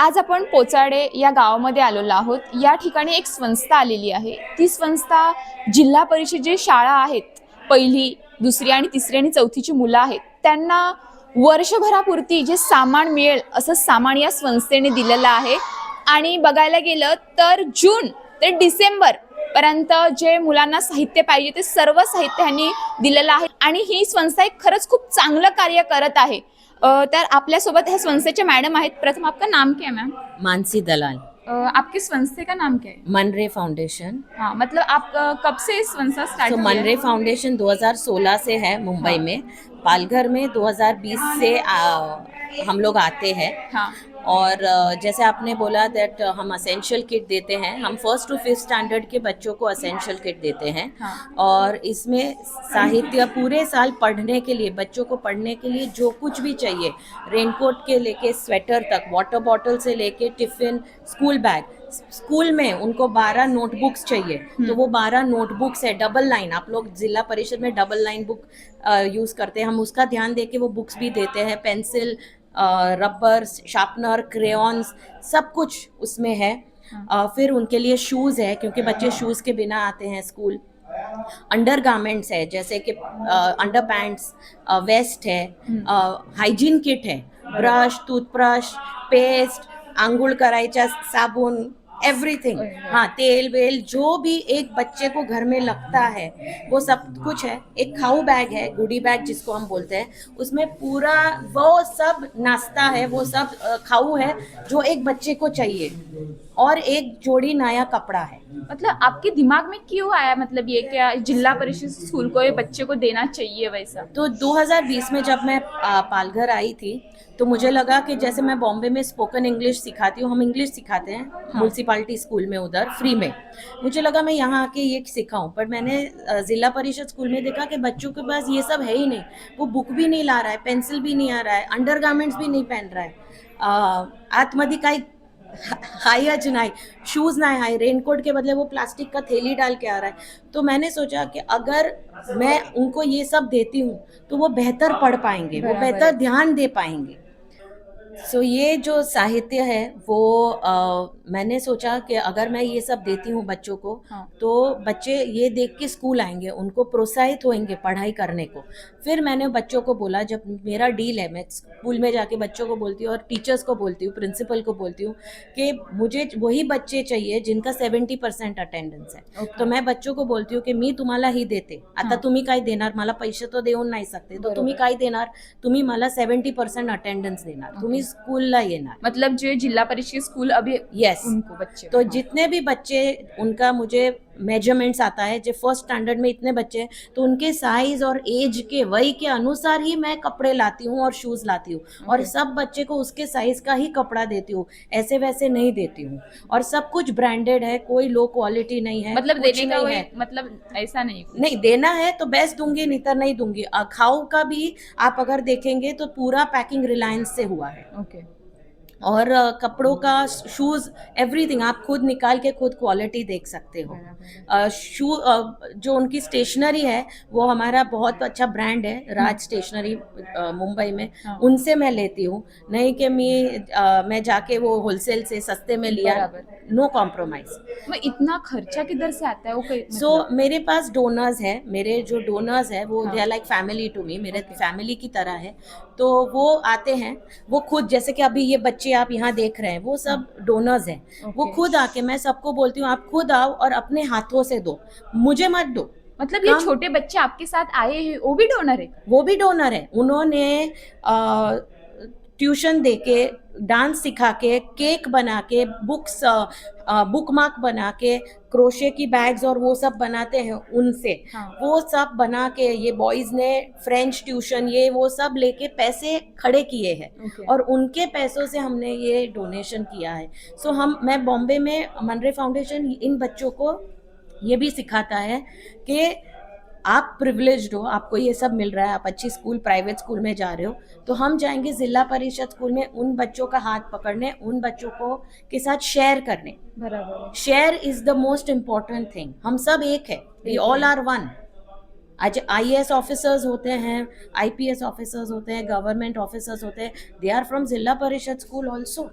आज आपण पोचाडे या गावामध्ये आलेलो आहोत. या ठिकाणी एक संस्था आलेली आहे. ती संस्था जिल्हा परिषद जे शाळा आहेत पहिली दुसरी आणि तिसरी आणि चौथीची मुलं आहेत त्यांना वर्षभरापुरती जे सामान मिळेल असं सामान या संस्थेने दिलेलं आहे. आणि बघायला गेलं तर जून ते डिसेंबर पर्यंत जे मुलांना साहित्य पाहिजे ते सर्व साहित्य ह्यांनी दिलेलं आहे. आणि ही संस्था एक खरंच खूप चांगलं कार्य करत आहे. तर आपल्यासोबत ह्या संस्थेचे मॅडम आहेत. प्रथम आपका नाम क्या है मैम मानसी दलाल. अ, आपके संस्थे का नाम क्या है? मनरे फाउंडेशन. हाँ मतलब आप अ, कब से इस संस्था स्टार्ट तो मनरे फाउंडेशन 2016 से है मुंबई में. पालघर में 2020 से आ, हम लोग आते हैं. हाँ। और जैसे आपने बोला दैट हम असेंशियल किट देते हैं हम फ़र्स्ट टू फिफ्थ स्टैंडर्ड के बच्चों को असेंशियल किट देते हैं। हाँ। और इसमें साहित्य पूरे साल पढ़ने के लिए बच्चों को पढ़ने के लिए जो कुछ भी चाहिए रेनकोट के लेके स्वेटर तक वाटर बॉटल से लेके टिफ़िन स्कूल बैग स्कूल में उनको 12 नोटबुक्स चाहिए। तो वो 12 नोटबुक्स है डबल लाइन आप लोग जिला परिषद में डबल लाइन बुक यूज़ करते हैं हम उसका ध्यान दे के वो बुक्स भी देते हैं पेंसिल रबर शार्पनर क्रेयॉन्स सब कुछ उसमें है। आ, फिर उनके लिए शूज़ है क्योंकि बच्चे शूज़ के बिना आते हैं स्कूल अंडर गारमेंट्स है जैसे कि अंडर पैंट्स वेस्ट है हाइजीन किट है। ब्रश टूथब्रश पेस्ट आंघोळ करायच्या साबुन एवरीथिंग हाँ तेल वेल जो भी एक बच्चे को घर में लगता है वो सब कुछ है। एक खाऊ बैग है गुडी बैग जिसको हम बोलते हैं। उसमें पूरा वो सब नाश्ता है वो सब खाऊ है जो एक बच्चे को चाहिए। और एक जोड़ी नया कपड़ा है। मतलब आपके दिमाग में क्यों आया मतलब ये क्या जिला परिषद स्कूल को ये बच्चे को देना चाहिए वैसा? तो 2020 में जब मैं पालघर आई थी तो मुझे लगा कि जैसे मैं बॉम्बे में स्पोकन इंग्लिश सिखाती हूँ हम इंग्लिश सिखाते हैं म्यूनसिपालिटी स्कूल में उधर फ्री में। मुझे लगा मैं यहाँ आके ये सिखाऊं पर मैंने जिला परिषद स्कूल में देखा कि बच्चों के पास ये सब है ही नहीं। वो बुक भी नहीं ला रहा है पेंसिल भी नहीं आ रहा है अंडर भी नहीं पहन रहा है। अ, काही हायच नाही शूज़ ना हाई रेनकोट के बदले वो प्लास्टिक का थैली डाल के आ रहा है। तो मैंने सोचा कि अगर मैं उनको ये सब देती हूँ तो वो बेहतर पढ़ पाएँगे वो बेहतर ध्यान दे पाएँगे। सो so, ये जो साहित्य है वो अ, मैंने सोचा कि अगर मैं ये सब देती हूँ बच्चों को हाँ। तो बच्चे ये देख के स्कूल आएँगे उनको प्रोत्साहित होंगे पढ़ाई करने को। फिर मैंने बच्चों को बोला जब मेरा डील है मैं स्कूल में जाके बच्चों को बोलती हूँ और टीचर्स को बोलती हूँ प्रिंसिपल को बोलती हूँ कि मुझे वही बच्चे चाहिए जिनका सेवेंटी पर्सेंट अटेंडन्स है। ओके. तो मैं बच्चों को बोलती हूँ की मी तुम्हाला ही देते। आता हाँ. तुम्ही काय देणार? मला पैसे तो देऊन नाही सकते. तर बरोबर. तुम्ही काय देणार? तुम्ही मला सेवन्टी पर्सेंट अटेंडन्स देणार. तुम्ही स्कूलला येणार मतलब जो जिला परिषद स्कूल अभी येस उनको बच्चे तो हाँ. जितने भी बच्चे उनका मुझे मेजरमेंट्स आता है जो फ़र्स्ट स्टैंडर्ड में इतने बच्चे हैं तो उनके साइज़ और एज के वही के अनुसार ही मैं कपड़े लाती हूँ और शूज़ लाती हूँ। okay. और सब बच्चे को उसके साइज़ का ही कपड़ा देती हूँ ऐसे वैसे नहीं देती हूँ। और सब कुछ ब्रांडेड है कोई लो क्वालिटी नहीं है मतलब देने का नहीं है। मतलब ऐसा नहीं नहीं देना है तो बेस्ट दूँगी नहीं तो नहीं दूँगी। अ, खाऊ का भी आप अगर देखेंगे तो पूरा पैकिंग रिलायंस से हुआ है। ओके और कपड़ों का शूज़ एवरीथिंग आप खुद निकाल के खुद क्वालिटी देख सकते हो। शू जो उनकी स्टेशनरी है वो हमारा बहुत अच्छा ब्रांड है राज स्टेशनरी मुंबई में। हाँ. उनसे मैं लेती हूँ। नहीं कि मैं मैं जाके वो होलसेल से सस्ते में लिया। नो कॉम्प्रोमाइज़ इतना खर्चा किधर से आता है? वो सो मतलब- मेरे पास डोनर्स है। मेरे जो डोनर्स है वो. They are like family to me मेरे फैमिली की तरह है। तो वो आते हैं। वो खुद जैसे कि अभी ये बच्चे आप यहाँ देख रहे हैं वो सब डोनर्स हैं। वो खुद आके मैं सबको बोलती हूँ आप खुद आओ और अपने हाथों से दो। मुझे मत दो। मतलब ये छोटे बच्चे आपके साथ आए हैं वो भी डोनर है? वो भी डोनर है। उन्होंने ट्यूशन दे के डांस सिखा के केक बना के बुक्स बुक मार्क बना के क्रोशे की बैग्स और वो सब बनाते हैं उनसे। हाँ। वो सब बना के ये बॉयज़ ने फ्रेंच ट्यूशन ये वो सब लेके पैसे खड़े किए हैं। और उनके पैसों से हमने ये डोनेशन किया है। सो हम मैं बॉम्बे में मनरे फाउंडेशन इन बच्चों को ये भी सिखाता है कि आप प्रिविलेज्ड हो आपको ये सब मिल रहा है आप अच्छी स्कूल प्राइवेट स्कूल में जा रहे हो तो हम जाएँगे जिला परिषद स्कूल में उन बच्चों का हाथ पकड़ने उन बच्चों को के साथ शेयर करने। बराबर। Share is the most important thing हम सब एक है. वी ऑल आर वन आज आई ऑफिसर्स होते हैं आईपीएस ऑफिसर्स होते हैं गवर्नमेंट ऑफिसर्स होते हैं दे are from Zilla Parishad school also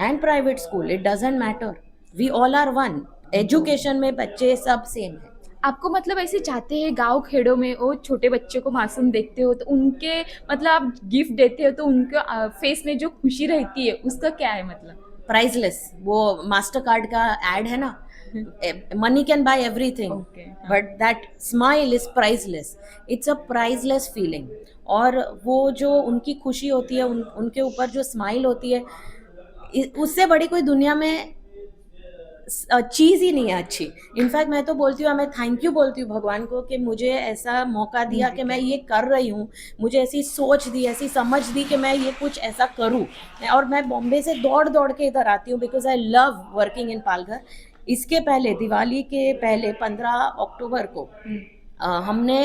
and private school it doesn't matter we all are one education में बच्चे सब सेम है. आपको मतलब ऐसे जाते हैं गाँव खेड़ों में वो छोटे बच्चे को मासूम देखते हो तो उनके मतलब आप गिफ्ट देते हो तो उनके फेस में जो खुशी रहती है उसका क्या है मतलब? प्राइसलेस वो मास्टर कार्ड का एड है ना? Money can buy everything okay but that smile is priceless it's a priceless feeling और वो जो उनकी खुशी होती है उन, उनके ऊपर जो स्माइल होती है उससे बड़ी कोई दुनिया में चीज़ ही नहीं है अच्छी। इनफैक्ट मैं तो बोलती हूँ मैं थैंक यू बोलती हूँ भगवान को कि मुझे ऐसा मौका दिया कि मैं ये कर रही हूँ मुझे ऐसी सोच दी ऐसी समझ दी कि मैं ये कुछ ऐसा करूँ। और मैं बॉम्बे से दौड़ दौड़ के इधर आती हूँ because I love working in Palghar इसके पहले दिवाली के पहले पंद्रह अक्टूबर को अ, हमने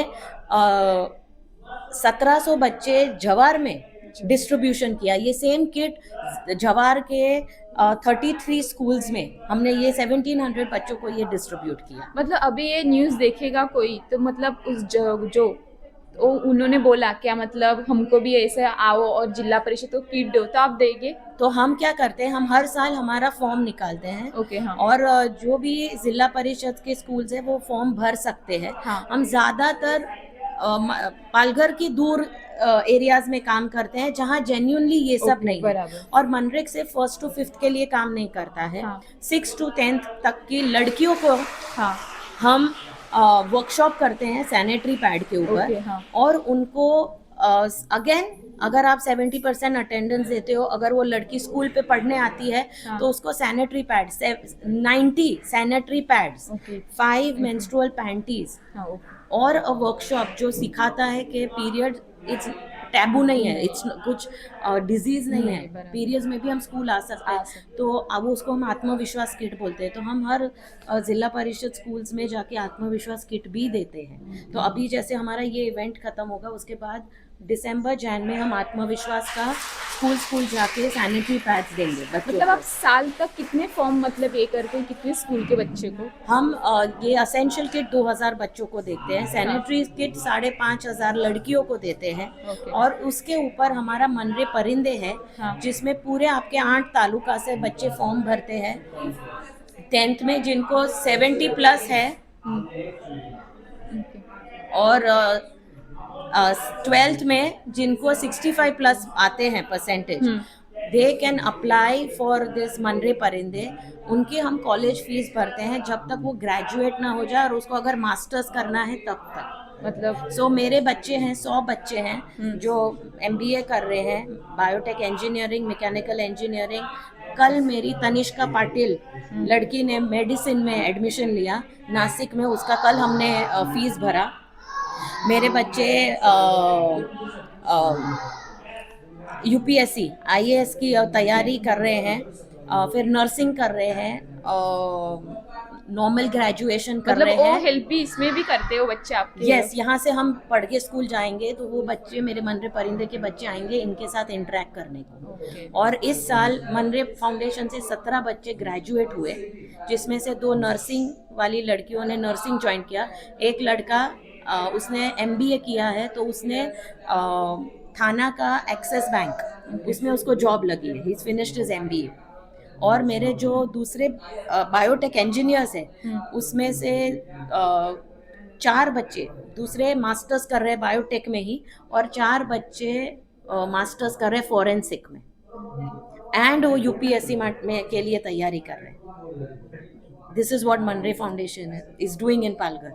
सत्रह सौ बच्चे जवार में डिस्ट्रीब्यूशन किया। ये सेम किट जवार के थर्टी थ्री स्कूल्स में हमने ये सेवनटीन हंड्रेड बच्चों को ये डिस्ट्रीब्यूट किया। मतलब अभी ये न्यूज़ देखेगा कोई तो मतलब उस जो, जो तो उन्होंने बोला क्या मतलब हमको भी ऐसे आओ और जिला परिषद को किट दो तो आप देंगे? तो हम क्या करते हैं हम हर साल हमारा फॉर्म निकालते हैं। ओके हाँ। और जो भी जिला परिषद के स्कूल्स है वो फॉर्म भर सकते हैं। हाँ। हम ज़्यादातर पालघर की दूर एरियाज़ में काम करते हैं जहाँ जेन्यूनली ये सब नहीं है। और मनरेग से फ़र्स्ट टू फिफ्थ के लिए काम नहीं करता है। सिक्स टू टेंथ तक की लड़कियों को हाँ। हम वर्कशॉप करते हैं सैनिटरी पैड के ऊपर। हाँ। और उनको अगेन अगर आप 70 परसेंट अटेंडेंस देते हो अगर वो लड़की स्कूल पे पढ़ने आती है हाँ। तो उसको sanitary pad 90 sanitary pads five menstrual panties और अ वर्कशॉप जो सिखाता है कि पीरियड इट्स टैबू नहीं है इट्स कुछ डिज़ीज़ नहीं है। पीरियड्स में भी हम स्कूल आ सकते हैं। तो अब उसको हम आत्मविश्वास किट बोलते हैं। तो हम हर जिला परिषद स्कूल्स में जाके आत्मविश्वास किट भी देते हैं। तो अभी जैसे हमारा ये इवेंट खत्म होगा उसके बाद दिसंबर जैन में हम आत्मविश्वास का स्कूल स्कूल जाके सैनिटरी पैड्स देंगे बच्चों मतलब आप साल तक कितने फॉर्म मतलब ये करते हैं कितने स्कूल के बच्चे को? हम ये असेंशियल किट 2000 बच्चों को देते हैं सैनिटरी किट साढ़े पाँच हज़ार लड़कियों को देते हैं और उसके ऊपर हमारा मनरे परिंदे है हाँ। जिसमें पूरे आपके आठ तालुका से बच्चे फॉर्म भरते हैं। टेंथ में जिनको सेवेंटी प्लस है ओके। और ट्वेल्थ uh, में जिनको सिक्सटी फाइव प्लस आते हैं percentage they can apply for this Manre Parinde. उनकी हम कॉलेज फ़ीस भरते हैं जब तक वो ग्रेजुएट ना हो जाए और उसको अगर मास्टर्स करना है तब तक। मतलब? सो so, मेरे बच्चे हैं सौ बच्चे हैं हम्म। जो एमबीए कर रहे हैं बायोटेक इंजीनियरिंग मैकेनिकल इंजीनियरिंग कल मेरी तनिष्का पाटिल हम्म। लड़की ने मेडिसिन में एडमिशन लिया नासिक में उसका कल हमने फ़ीस भरा। मेरे बच्चे यूपीएससी आईएएस की तैयारी कर रहे हैं फिर नर्सिंग कर रहे हैं नॉर्मल ग्रेजुएशन कर मतलब रहे हैं। हेल्प भी इसमें भी करते हो बच्चे आपके? यस यहाँ से हम पढ़ के स्कूल जाएँगे तो वो बच्चे मेरे मनरे परिंदे के बच्चे आएँगे इनके साथ इंटरेक्ट करने को। ओके और इस साल मनरे फाउंडेशन से सत्रह बच्चे ग्रेजुएट हुए जिसमें से दो नर्सिंग वाली लड़कियों ने नर्सिंग ज्वाइन किया। एक लड़का अ, उसने एमबीए किया है तो उसने अ, थाना का एक्सेस बैंक उसमें उसको जॉब लगी है। ही फिनिश्ड इज़ एम और मेरे जो दूसरे बायोटेक इंजीनियर्स हैं हम्म, उसमें से अ, चार बच्चे दूसरे मास्टर्स कर रहे हैं बायोटेक में ही और चार बच्चे मास्टर्स कर रहे हैं फॉरेंसिक में। एंड वो यूपीएससी में के लिए तैयारी कर रहे हैं। This is what Manre foundation is doing in Palghar.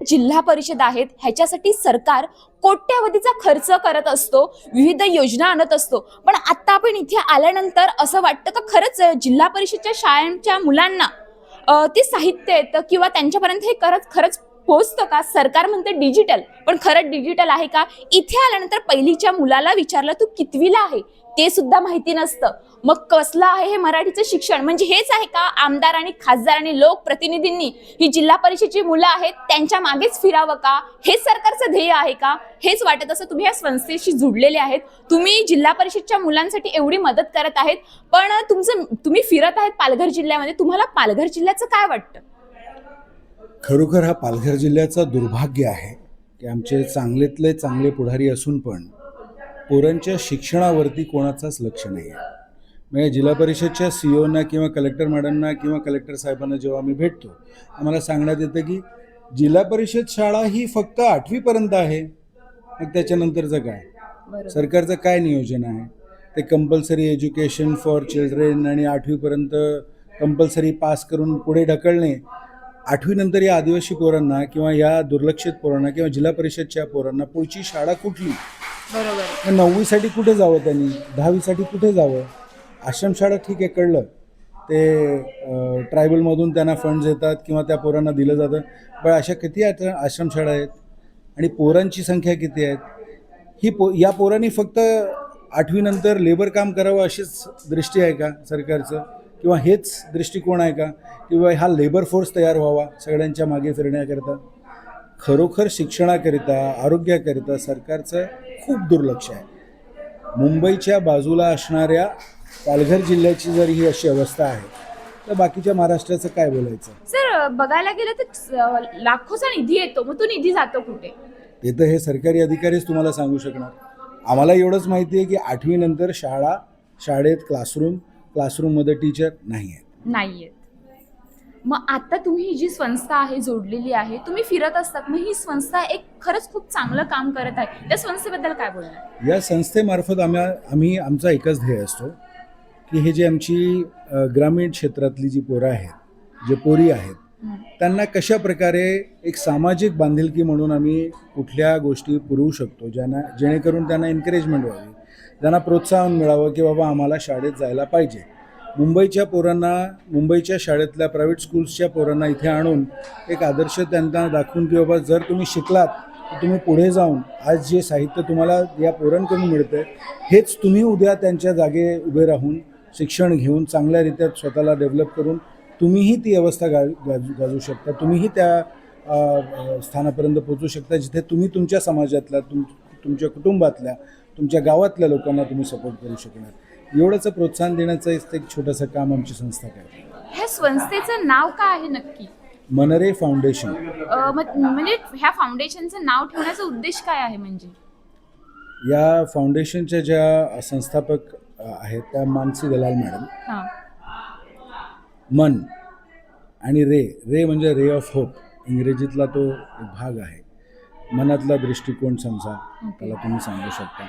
Zilla Parishad आहेत ह्याच्यासाठी सरकार कोट्यावधीचा खर्च करत असतो विविध योजना आणत असतो. पण आता आपण इथे आल्यानंतर असं वाटतं का खरंच जिल्हा परिषदच्या शाळांच्या मुलांना ते साहित्य येतं किंवा त्यांच्यापर्यंत हे खरंच खरंच पोहोचतं का? सरकार म्हणते डिजिटल पण खरंच डिजिटल आहे का? इथे आल्यानंतर पहिलीच्या मुलाला विचारलं तू कितवीला आहे? ते सुद्धा माहिती नसतं. मग कसलं आहे हे मराठीचं शिक्षण? म्हणजे हेच आहे का आमदार आणि खासदार आणि लोकप्रतिनिधींनी ही जिल्हा परिषदेची मुलं आहेत त्यांच्या मागेच फिरावं का? हेच सरकारचं ध्येय आहे का? हेच वाटत असं तुम्ही या संस्थेशी जुडलेले आहेत. तुम्ही जिल्हा परिषदच्या मुलांसाठी एवढी मदत करत आहेत पण तुमचं तुम्ही फिरत आहेत पालघर जिल्ह्यामध्ये. तुम्हाला पालघर जिल्ह्याचं काय वाटतं? खरोखर हा पालघर जिल्ह्याचा दुर्भाग्य आहे की आमचे चांगलेतले चांगले पुढारी असून पण पोरांच्या शिक्षणावरती कोणाचाच लक्ष नाही आहे म्हणजे जिल्हा परिषदच्या सी ओना किंवा कलेक्टर मॅडमना किंवा कलेक्टर साहेबांना जेव्हा आम्ही भेटतो आम्हाला सांगण्यात येतं की जिल्हा परिषद शाळा ही फक्त आठवीपर्यंत आहे मग त्याच्यानंतरचं काय सरकारचं काय नियोजन आहे? ते कंपल्सरी एज्युकेशन फॉर चिल्ड्रेन आणि आठवीपर्यंत कंपल्सरी पास करून पुढे ढकलणे आठवीनंतर या आदिवासी पोरांना किंवा या दुर्लक्षित पोरांना किंवा जिल्हा परिषदच्या पोरांना पुढची शाळा कुठली? बरोबर. नववीसाठी कुठे जावं त्यांनी? दहावीसाठी कुठे जावं? आश्रमशाळा ठीक आहे कळलं. ते ट्रायबलमधून त्यांना फंड्स येतात किंवा त्या पोरांना दिलं जातं. पण अशा किती आश्र- आश्रमशाळा आहेत? आणि पोरांची संख्या किती आहेत? ही पो या पोरांनी फक्त आठवीनंतर लेबर काम करावं अशीच दृष्टी आहे का सरकारचं? किंवा हेच दृष्टिकोन आहे का? किंवा हा लेबर फोर्स तयार व्हावा सगळ्यांच्या मागे फिरण्याकरिता? खरोखर शिक्षणाकरिता आरोग्याकरिता सरकारचं खूप दुर्लक्ष आहे. मुंबईच्या बाजूला असणाऱ्या पालघर जिल्ह्याची जर ही अशी अवस्था आहे तर बाकीच्या महाराष्ट्राचं काय बोलायचं? सर बघायला गेलं तर लाखोचा निधी येतो मग तो निधी जातो कुठे? ते तर हे सरकारी अधिकारीच तुम्हाला सांगू शकणार. आम्हाला एवढंच माहिती आहे की आठवीनंतर शाळा शाळेत क्लासरूम क्लासरूममध्ये टीचर नाही आहेत. नाहीयेत मग आता तुम्ही ही जी संस्था आहे जोडलेली आहे तुम्ही फिरत असतात मग ही संस्था एक खरंच खूप चांगलं काम करत आहे. त्या संस्थेबद्दल काय बोलणार? या संस्थेमार्फत आम्ही आम्ही आमचा एकच ध्येय असतो की हे जे आमची ग्रामीण क्षेत्रातली जी पोरं आहेत जे पोरी आहेत त्यांना कशा प्रकारे एक सामाजिक बांधिलकी म्हणून आम्ही कुठल्या गोष्टी पुरवू शकतो ज्यांना जेणेकरून त्यांना एनकरेजमेंट व्हावी त्यांना प्रोत्साहन मिळावं की बाबा आम्हाला शाळेत जायला पाहिजे. मुंबईच्या पोरांना मुंबईच्या शाळेतल्या प्रायव्हेट स्कूल्सच्या पोरांना इथे आणून एक आदर्श त्यांना दाखवून की बाबा जर तुम्ही शिकलात तर तुम्ही पुढे जाऊन आज जे साहित्य तुम्हाला या पोरांकडून मिळतं हेच तुम्ही उद्या त्यांच्या जागे उभे राहून शिक्षण घेऊन चांगल्यारीत्या स्वतःला डेव्हलप करून तुम्हीही ती अवस्था गा गाजू गाजू शकता. तुम्हीही त्या स्थानापर्यंत पोहोचू शकता जिथे तुम्ही तुमच्या समाजातल्या तुम तुमच्या कुटुंबातल्या तुमच्या गावातल्या लोकांना तुम्ही सपोर्ट करू शकणार. एवढंच प्रोत्साहन देण्याचं एक एक छोटंसं काम आमची संस्था करते. ह्या संस्थेचं नाव काय आहे नक्की? मनरे फाउंडेशन. म्हणजे ह्या फाउंडेशनचं नाव ठेवण्याचा उद्देश काय आहे म्हणजे? या फाउंडेशनच्या ज्या संस्थापक आहेत त्या मानसी दलाल मॅडम. हां. मन आणि रे रे म्हणजे रे ऑफ होप इंग्रजीतला तो एक भाग आहे. मनातला दृष्टिकोन समजा त्याला तुम्ही सांगू शकता.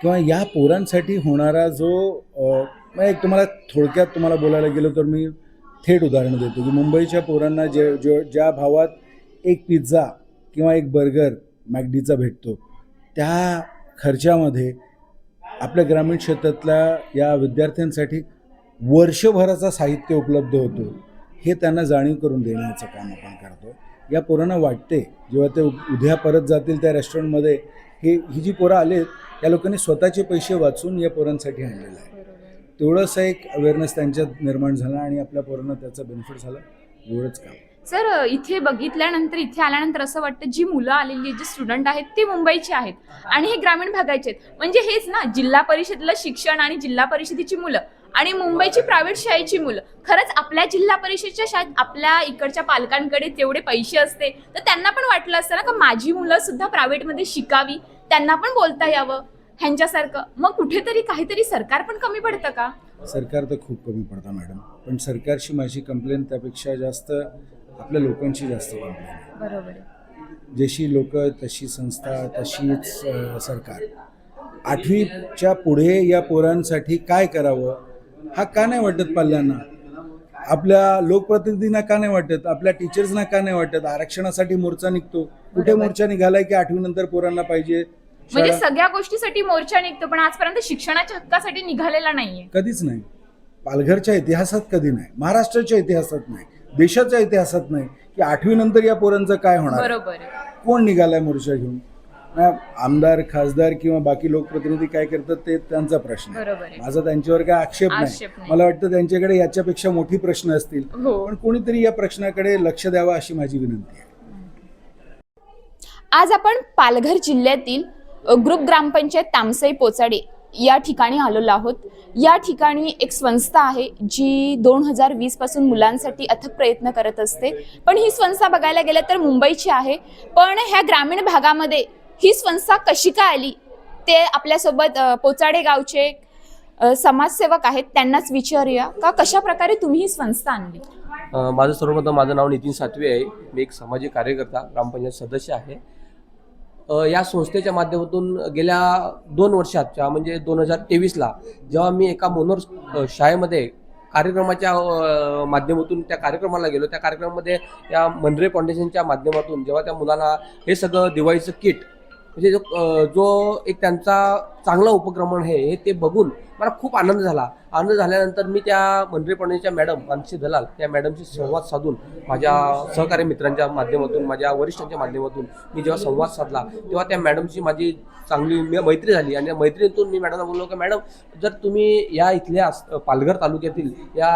किंवा या पोरांसाठी होणारा जो एक तुम्हाला थोडक्यात तुम्हाला बोलायला गेलो तर मी थेट उदाहरण देतो की मुंबईच्या पोरांना जे जो ज्या भावात एक पिझ्झा किंवा एक बर्गर मॅगडीचा भेटतो त्या खर्चामध्ये आपल्या ग्रामीण क्षेत्रातल्या या विद्यार्थ्यांसाठी वर्षभराचा साहित्य उपलब्ध होतो. हे त्यांना जाणीव करून देण्याचं काम आपण करतो या पोरांना वाटते जेव्हा ते उद्या परत जातील त्या रेस्टॉरंटमध्ये हे ही जी पोरं आलेत या लोकांनी स्वतःचे पैसे वाचून या पोरांसाठी आणलेलं आहे. तेवढंच एक अवेअरनेस त्यांच्यात निर्माण झाला आणि आपल्या पोरांना त्याचा बेनिफिट झाला. एवढंच काम. सर इथे बघितल्यानंतर इथे आल्यानंतर असं वाटतं जी मुलं आलेली जे स्टुडंट आहेत ते मुंबईचे आहेत. आणि हे ग्रामीण भागाचे आहेत. म्हणजे हेच ना जिल्हा परिषदेला शिक्षण आणि जिल्हा परिषदेची मुलं आणि मुंबईची प्रायव्हेट शाळेची मुलं. खरंच आपल्या जिल्हा परिषदच्या शाळेत आपल्या इकडच्या पालकांकडे तेवढे पैसे असते. तर त्यांना पण वाटलं असतं ना का माझी मुलं सुद्धा प्रायव्हेटमध्ये शिकावी. त्यांना पण बोलता यावं ह्यांच्यासारखं. मग कुठेतरी काहीतरी सरकार पण कमी पडतं का? सरकार तर खूप कमी पडतं मॅडम. पण सरकारशी माझी कंप्लेंट त्यापेक्षा जास्त आपल्या लोकांची जास्त बरोबर जशी लोक तशी संस्था तशीच सरकार. आठवीच्या पुढे या पोरांसाठी काय करावं हा का नाही वाटत पाल्यांना? आपल्या लोकप्रतिनिधींना का नाही वाटत? आपल्या टीचर्सना का नाही वाटत? आरक्षणासाठी मोर्चा निघतो. कुठे. मोर्चा निघालाय की आठवीनंतर पोरांना पाहिजे? म्हणजे सगळ्या गोष्टीसाठी मोर्चा निघतो पण आजपर्यंत शिक्षणाच्या हक्कासाठी निघालेला नाहीये. कधीच नाही. पालघरच्या इतिहासात कधी नाही. महाराष्ट्राच्या इतिहासात नाही. देशाच्या इतिहासात नाही की आठवीनंतर या पोरांचं काय होणार? बरोबर आहे. कोण निघालाय मोर्चा घेऊन? आमदार खासदार किंवा बाकी लोकप्रतिनिधी काय करतात ते त्यांचा प्रश्न आहे. बरोबर आहे. माझा त्यांच्यावर काय आक्षेप आक्षेप नाही नाही. मला वाटतं त्यांच्याकडे याच्यापेक्षा मोठी प्रश्न असतील. हो. पण कोणीतरी या प्रश्नाकडे लक्ष द्यावं अशी माझी विनंती आहे. आज आपण पालघर जिल्ह्यातील अ, ग्रुप ग्रामपंचायत तामसई पोचाडे या ठिकाणी आलेलो आहोत. या ठिकाणी एक संस्था आहे जी दोन हजार वीसपासून मुलांसाठी अथक प्रयत्न करत असते. पण ही संस्था बघायला गेलं तर मुंबईची आहे. पण ह्या ग्रामीण भागामध्ये ही संस्था कशी काय आली? ते आपल्यासोबत पोचाडे गावचे समाजसेवक आहेत त्यांनाच विचारूया. का कशा प्रकारे तुम्ही ही संस्था आणली? माझं सर्वप्रथम माझं नाव नितीन सातवे आहे. मी एक सामाजिक कार्यकर्ता ग्रामपंचायत सदस्य आहे. या संस्थेच्या माध्यमातून गेल्या दोन वर्षाच्या म्हणजे दोन हजार तेवीसला जेव्हा मी एका मोनोर शाळेमध्ये कार्यक्रमाच्या माध्यमातून त्या कार्यक्रमाला गेलो. त्या कार्यक्रमामध्ये या मंद्रे फाउंडेशनच्या माध्यमातून जेव्हा त्या मुलांना हे सगळं दिवाळीचं किट म्हणजे जो जो एक त्यांचा चांगला उपक्रम आहे हे ते बघून मला खूप आनंद झाला. आनंद झाल्यानंतर मी त्या मंत्री मॅडम मानसी दलाल त्या मॅडमशी संवाद साधून माझ्या सहकारी मित्रांच्या माध्यमातून माझ्या वरिष्ठांच्या माध्यमातून मी जेव्हा संवाद साधला तेव्हा त्या मॅडमची माझी चांगली मी- मैत्री झाली. आणि मैत्रीतून मी मॅडमला बोललो की मॅडम जर तुम्ही या इथल्या पालघर तालुक्यातील या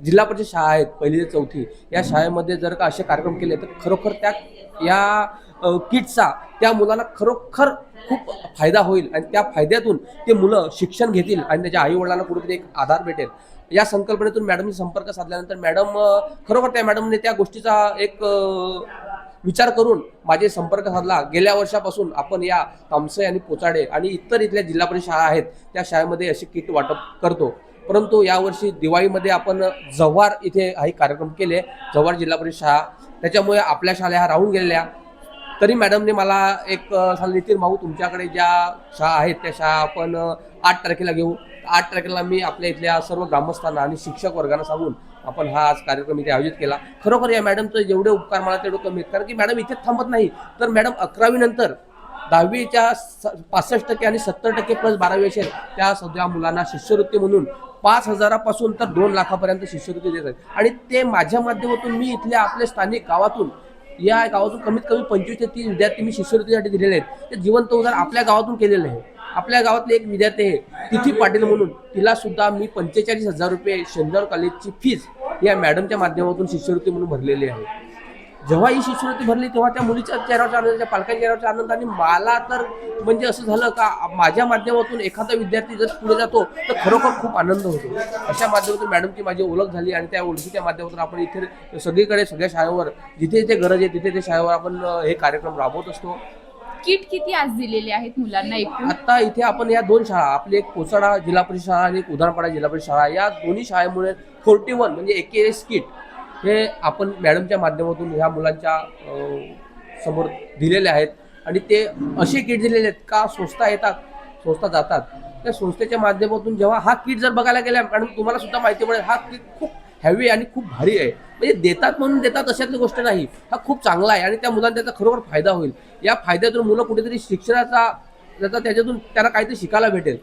जिल्हा परिषद शाळा आहेत पहिली ते चौथी या शाळेमध्ये जर का असे कार्यक्रम केले तर खरोखर त्या या अ, किटचा त्या मुलाला खरोखर खूप फायदा होईल आणि त्या फायद्यातून ते मुलं शिक्षण घेतील आणि त्याच्या आई वडिलांना कुठेतरी एक आधार भेटेल. या संकल्पनेतून मॅडमशी संपर्क साधल्यानंतर मॅडम खरोखर त्या मॅडमने त्या गोष्टीचा एक विचार करून माझे संपर्क साधला. गेल्या वर्षापासून आपण या तामसे आणि पोचाडे आणि इतर इथल्या जिल्हा परिषद शाळा आहेत त्या शाळेमध्ये असे किट वाटप करतो. परंतु यावर्षी दिवाळीमध्ये आपण जव्हार इथे काही कार्यक्रम केले. जव्हार जिल्हा परिषद शाळा. त्याच्यामुळे आपल्या शाळा ह्या राहून गेलेल्या. तरी मॅडमने मला एक सांगितलं नितीन भाऊ तुमच्याकडे ज्या शाळा आहेत त्या शाळा आपण आठ तारखेला घेऊ. आठ तारखेला मी आपल्या इथल्या सर्व ग्रामस्थांना आणि शिक्षक वर्गांना सांगून आपण हा आज कार्यक्रम इथे आयोजित केला. खरोखर या मॅडमचं जेवढे उपकार मला तेवढं कमी आहेत. कारण की मॅडम इथे थांबत नाही. तर मॅडम अकरावी नंतर दहावीच्या पासष्ट टक्के आणि सत्तर टक्के प्लस बारावी असेल त्या सध्या मुलांना शिष्यवृत्ती म्हणून पाच हजारापासून तर दोन लाखापर्यंत शिष्यवृत्ती देत आहेत. आणि ते माझ्या माध्यमातून मी इथल्या आपल्या स्थानिक गावातून या गावातून कमीत कमी पंचवीस ते तीस विद्यार्थी मी शिष्यवृत्तीसाठी दिलेले आहेत. ते जिवंत उदाहरण आपल्या गावातून केलेलं आहे आपल्या गावातले एक विद्यार्थी आहे तिथी पाटील म्हणून. तिला सुद्धा मी पंचेचाळीस हजार रुपये शेंदर कॉलेजची फीज या मॅडमच्या माध्यमातून शिष्यवृत्ती म्हणून भरलेली आहे. जेव्हा ही शिष्यवृत्ती भरली तेव्हा त्या मुलीच्या चेहऱ्यावरचा आनंद त्या पालकांच्या चेहऱ्यावरचा आनंद आणि मला तर म्हणजे असं झालं का माझ्या माध्यमातून एखादा विद्यार्थी जर पुढे जातो तर खरोखर खूप आनंद होतो. अशा माध्यमातून मॅडमची माझी ओळख झाली आणि त्या ओळखीच्या माध्यमातून आपण इथे सगळीकडे सगळ्या शाळेवर जिथे जिथे गरज आहे तिथे ते शाळेवर आपण हे कार्यक्रम राबवत असतो. किट किती आज दिलेले आहेत मुलांना एकूण? आता इथे आपण या दोन शाळा आपली एक कोसाडा जिल्हा परिषद शाळा आणि एक उदानपाडा जिल्हा परिषद शाळा या दोन्ही शाळेमुळे फोर्टी वन म्हणजे ए के एस किट हे आपण मॅडमच्या माध्यमातून ह्या मुलांच्या समोर दिलेले आहेत. आणि ते असे किट दिलेले आहेत का संस्था येतात संस्था जातात. त्या संस्थेच्या माध्यमातून जेव्हा हा किट जर बघायला गेला मॅडम तुम्हाला सुद्धा माहिती पडेल हा किट खूप हॅवी आणि खूप भारी आहे. म्हणजे देतात म्हणून देतात अशातली गोष्ट नाही. हा खूप चांगला आहे आणि त्या मुलांना त्याचा खरोखर फायदा होईल. या फायद्यातून मुलं कुठेतरी शिक्षणाचा त्याचा त्याच्यातून त्यांना काहीतरी शिकायला भेटेल.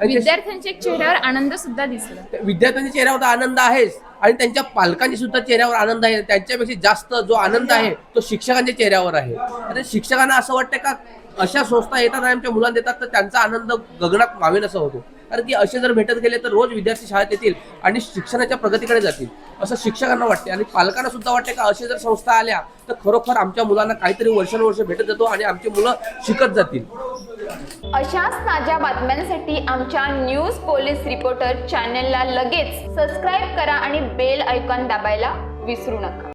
विद्यार्थ्यांच्या चेहऱ्यावर आनंद सुद्धा दिसला. विद्यार्थ्यांच्या चेहऱ्यावर तर आनंद आहेच. आणि त्यांच्या पालकांच्या सुद्धा चेहऱ्यावर आनंद आहे. त्यांच्यापेक्षा जास्त जो आनंद आहे तो शिक्षकांच्या चेहऱ्यावर आहे. आणि शिक्षकांना असं वाटतं का अशा संस्था येतात आणि आमच्या मुलांना देतात तर त्यांचा आनंद गगनात मावेन असं होतो. कारण की असे जर भेटत गेले तर रोज विद्यार्थी शाळेत येतील आणि शिक्षणाच्या प्रगतीकडे जातील. असं शिक्षकांना वाटते आणि पालकांना सुद्धा वाटते का असे जर संस्था आल्या तर खरोखर आमच्या मुलांना काहीतरी वर्षानुवर्ष भेटत जातो आणि आमची मुलं शिकत जातील. अशाच ताज्या बातम्यांसाठी आमच्या न्यूज पोलीस रिपोर्टर चॅनलला लगेच सबस्क्राईब करा आणि बेल ऐकॉन दाबायला विसरू नका.